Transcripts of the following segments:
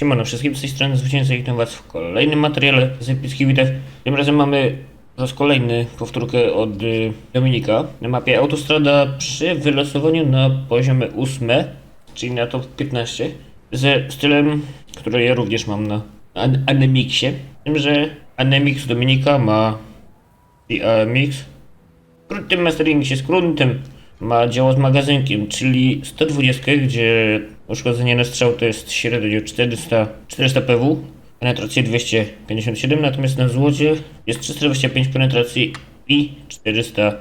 Siemano wszystkim, z tej strony Zwycięzca i witam was w kolejnym materiale z epickich bitew. Tym razem mamy po raz kolejny powtórkę od y, Dominika na mapie Autostrada przy wylosowaniu na poziomie 8, czyli na top 15 ze stylem, który ja również mam na An Anemixie. Z tym, że Anemix Dominika ma i AMX Skrótnym mastering się skrótem ma działo z magazynkiem, czyli 120, gdzie uszkodzenie na strzał to jest średnio 400, 400 PW, penetracja 257, natomiast na złocie jest 325 penetracji i 400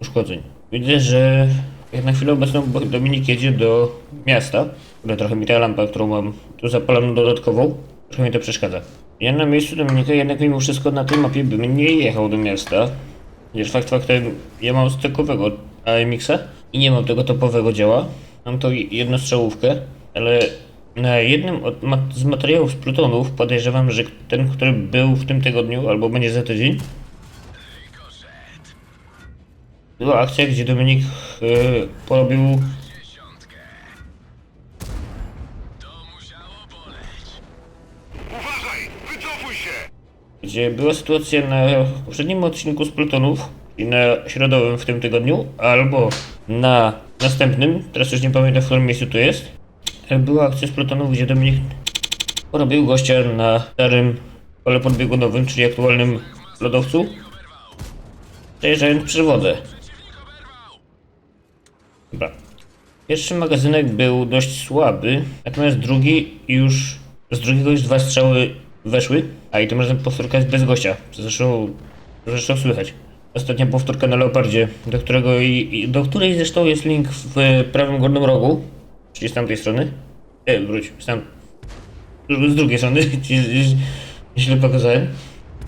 uszkodzeń. Widzę, że jak na chwilę obecną Dominik jedzie do miasta, ale trochę mi ta lampa, którą mam tu zapaloną dodatkową, trochę mi to przeszkadza. Ja na miejscu Dominika jednak mimo wszystko na tej mapie bym nie jechał do miasta, Wiesz, fakt faktem, ja mam stykowego AMX-a i nie mam tego topowego działa. Mam to jednostrzałówkę, ale na jednym od ma z materiałów z Plutonów podejrzewam, że ten, który był w tym tygodniu albo będzie za tydzień, była akcja, gdzie Dominik yy, porobił gdzie była sytuacja na poprzednim odcinku z Plutonów i na środowym w tym tygodniu, albo na następnym, teraz już nie pamiętam w którym miejscu to jest, ale była akcja z Plutonów, gdzie Dominik porobił gościa na starym pole podbiegunowym, czyli aktualnym lodowcu, przejeżdżając przy wodę. Dobra. Pierwszy magazynek był dość słaby, natomiast drugi już, z drugiego już dwa strzały weszły, a i tym razem powtórka jest bez gościa, zresztą, zresztą słychać. Ostatnia powtórka na Leopardzie, do którego do której zresztą jest link w prawym górnym rogu, czyli z tamtej strony. E, wróć, z, tam, z drugiej strony, źle- pokazałem.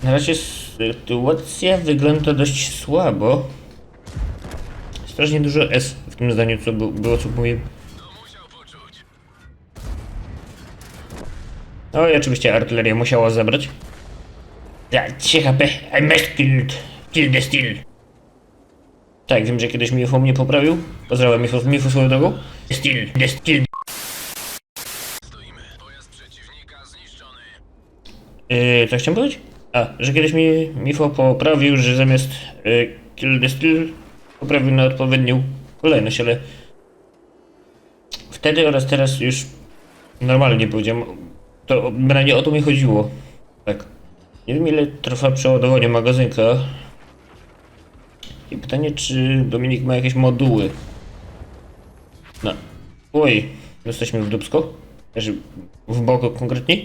Na razie sytuacja wygląda dość słabo. Strasznie dużo S w tym zdaniu, co było, co mówiłem. No i oczywiście artyleria musiała zabrać. Za 3 HP, I must kill, kill the steel. Tak, wiem, że kiedyś Mifu mnie poprawił. Pozdrawiam Mifu, Mifu swoją drogą. Steel, the steel. Yy, co chciałem powiedzieć? A, że kiedyś mi Mifo poprawił, że zamiast yy, kill the steel poprawił na odpowiednią kolejność, ale wtedy oraz teraz już normalnie powiedziałem. To bynajmniej o to mi chodziło. Tak. Nie wiem ile trwa przeładowanie magazynka. I pytanie, czy Dominik ma jakieś moduły? No. Oj, jesteśmy w Dubsko. Znaczy w boku konkretnie.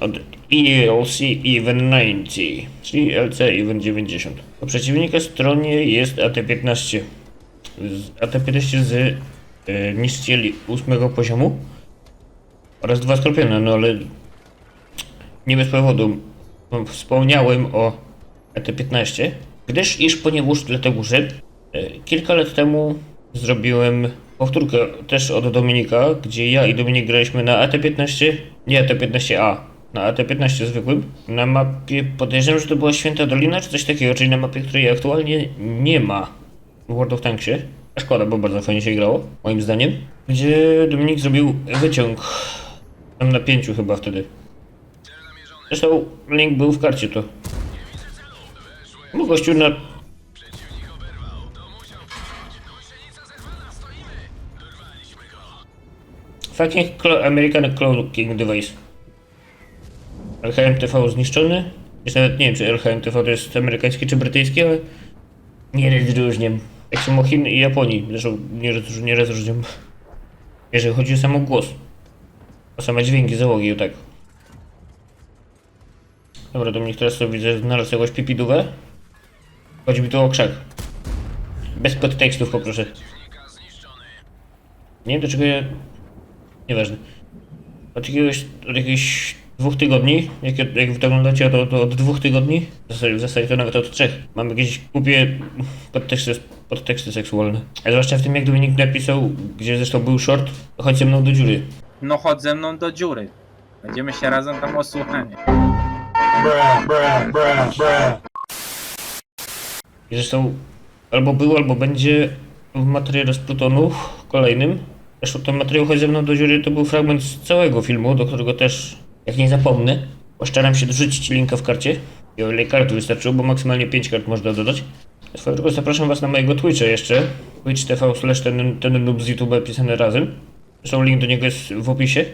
Od ELC Even 90, czyli LC Even 90. Po przeciwnika stronie jest AT-15. Z AT-15 z y, niszczycieli 8 poziomu oraz dwa skorpiony, no ale nie bez powodu wspomniałem o ET-15, gdyż iż ponieważ dlatego, że e, kilka lat temu zrobiłem powtórkę też od Dominika, gdzie ja i Dominik graliśmy na AT-15, nie AT-15A, na AT-15 zwykłym, na mapie, podejrzewam, że to była Święta Dolina, czy coś takiego, czyli na mapie, której aktualnie nie ma w World of Tanksie. Szkoda, bo bardzo fajnie się grało, moim zdaniem. Gdzie Dominik zrobił wyciąg tam na pięciu chyba wtedy. Zresztą link był w karcie to. No gościu na... Fucking American Cloaking Device. LHMTV zniszczony. Jeszcze nawet nie wiem, czy LHMTV to jest amerykański czy brytyjski, ale nie rozróżniam. Tak samo Chin i Japonii. Zresztą nie, nie rozróżniam. Jeżeli chodzi o sam głos. O same dźwięki załogi, tak. Dobra, Dominik, teraz sobie widzę, znalazł jakąś pipidówę. Chodzi mi tu o krzak. Bez podtekstów poproszę. Nie wiem do czego ja... Nieważne. Od jakiegoś, od jakichś dwóch tygodni, jak, jak wy to oglądacie, to, to od dwóch tygodni, w zasadzie, w zasadzie to nawet od trzech, mam jakieś głupie podteksty, podteksty seksualne. A zwłaszcza w tym, jak Dominik napisał, gdzie zresztą był short, chodź ze mną do dziury. No chodź ze mną do dziury. Będziemy się razem tam osłuchanie. Zresztą albo był, albo będzie w materiale z Plutonów kolejnym Zresztą ten materiał Chodź ze mną do dziury to był fragment z całego filmu, do którego też, jak nie zapomnę, postaram się dorzucić linka w karcie. I o ile kart wystarczyło, bo maksymalnie 5 kart można dodać. Swoją drogą zapraszam was na mojego Twitcha jeszcze. Twitch TV slash ten, ten noob z YouTube pisane razem. Zresztą link do niego jest w opisie.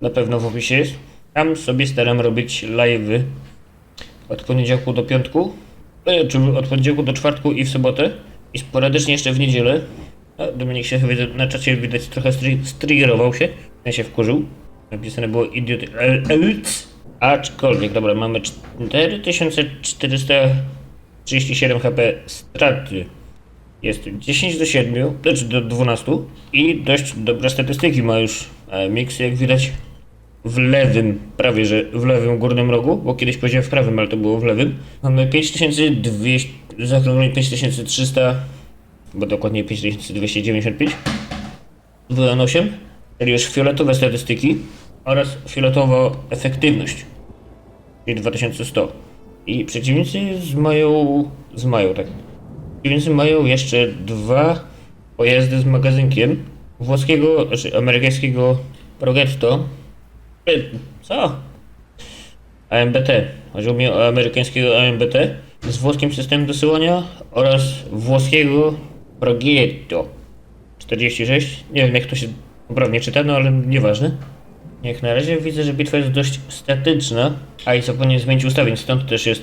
Na pewno w opisie jest. Tam sobie staram robić live'y od poniedziałku do piątku, czy od poniedziałku do czwartku i w sobotę i sporadycznie jeszcze w niedzielę. A Dominik się chyba na czacie widać trochę stri- striggerował się, ja się wkurzył. Napisane było idiot elc. Aczkolwiek, dobra, mamy 4437 HP straty. Jest 10 do 7, znaczy do 12 i dość dobre statystyki ma już e, Mix, jak widać w lewym, prawie że w lewym górnym rogu, bo kiedyś powiedziałem w prawym, ale to było w lewym. Mamy 5200, zaokrąglenie 5300, bo dokładnie 5295, 2 czyli już fioletowe statystyki oraz fioletowa efektywność, czyli 2100. I przeciwnicy mają, mają tak, przeciwnicy mają jeszcze dwa pojazdy z magazynkiem włoskiego, znaczy amerykańskiego Progetto, Co? AMBT. O amerykańskiego AMBT z włoskim systemem dosyłania oraz włoskiego Progetto 46. Nie wiem jak to się poprawnie czyta, no ale nieważne. Jak na razie widzę, że bitwa jest dość statyczna, a i zapomniałem zmienić ustawień, stąd też jest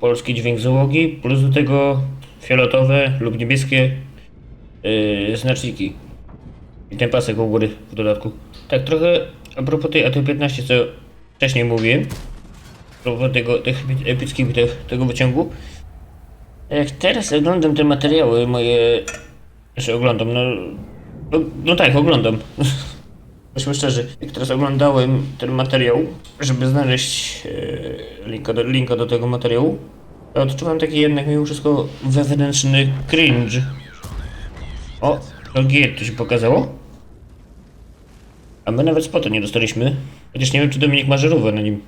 polski dźwięk załogi, plus do tego fioletowe lub niebieskie yy, znaczniki. I ten pasek u góry w dodatku. Tak trochę a propos tej AT-15, co wcześniej mówiłem. A propos tego, tych epickich bitew, tego wyciągu. Jak teraz oglądam te materiały moje... Znaczy oglądam, no... No, no tak, oglądam. Bądźmy szczerzy, jak teraz oglądałem ten materiał, żeby znaleźć e, linka, do, linka do tego materiału, to odczuwam taki jednak mimo wszystko wewnętrzny cringe. O, to się pokazało? A my nawet spota nie dostaliśmy. Chociaż nie wiem, czy Dominik ma żarówkę na nim.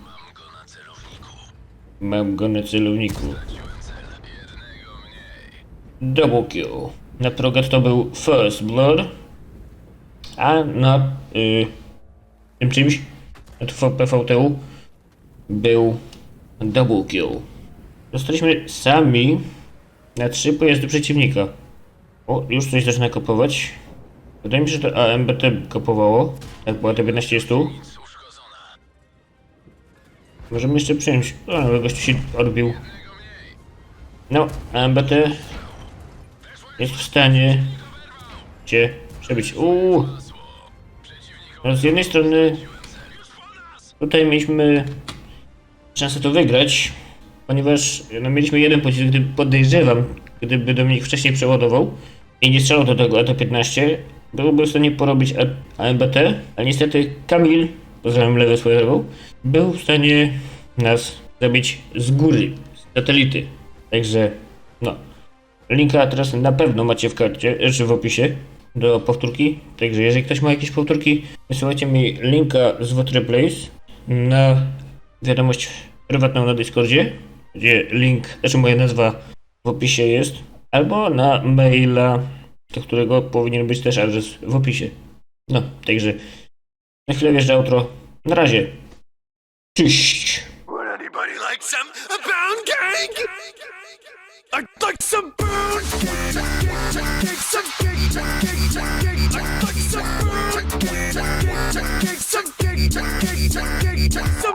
Mam go na celowniku. Double kill. Na progat to był First Blood. A na y, tym czymś, na PVTU był Double kill. Dostaliśmy sami na trzy pojazdy przeciwnika. O, już coś zaczyna kupować. Wydaje mi się, że to AMBT kopowało. Tak, bo AT-15 jest tu. Możemy jeszcze przyjąć. O, ale gościu się odbił. No, AMBT jest w stanie cię przebić. Uuu. No, z jednej strony tutaj mieliśmy szansę to wygrać, ponieważ no, mieliśmy jeden pocisk, gdy podejrzewam, gdyby Dominik wcześniej przeładował i nie strzelał do tego AT-15, byłby w stanie porobić A- AMBT, ale niestety Kamil, pozdrawiam lewe swoją lewą, był w stanie nas zabić z góry, z satelity. Także, no. Linka teraz na pewno macie w karcie, czy w opisie do powtórki. Także jeżeli ktoś ma jakieś powtórki, wysyłajcie mi linka z What Replace na wiadomość prywatną na Discordzie, gdzie link, znaczy moja nazwa w opisie jest, albo na maila, do którego powinien być też adres w opisie. No, także na chwilę wjeżdża outro. Na razie. Cześć! Some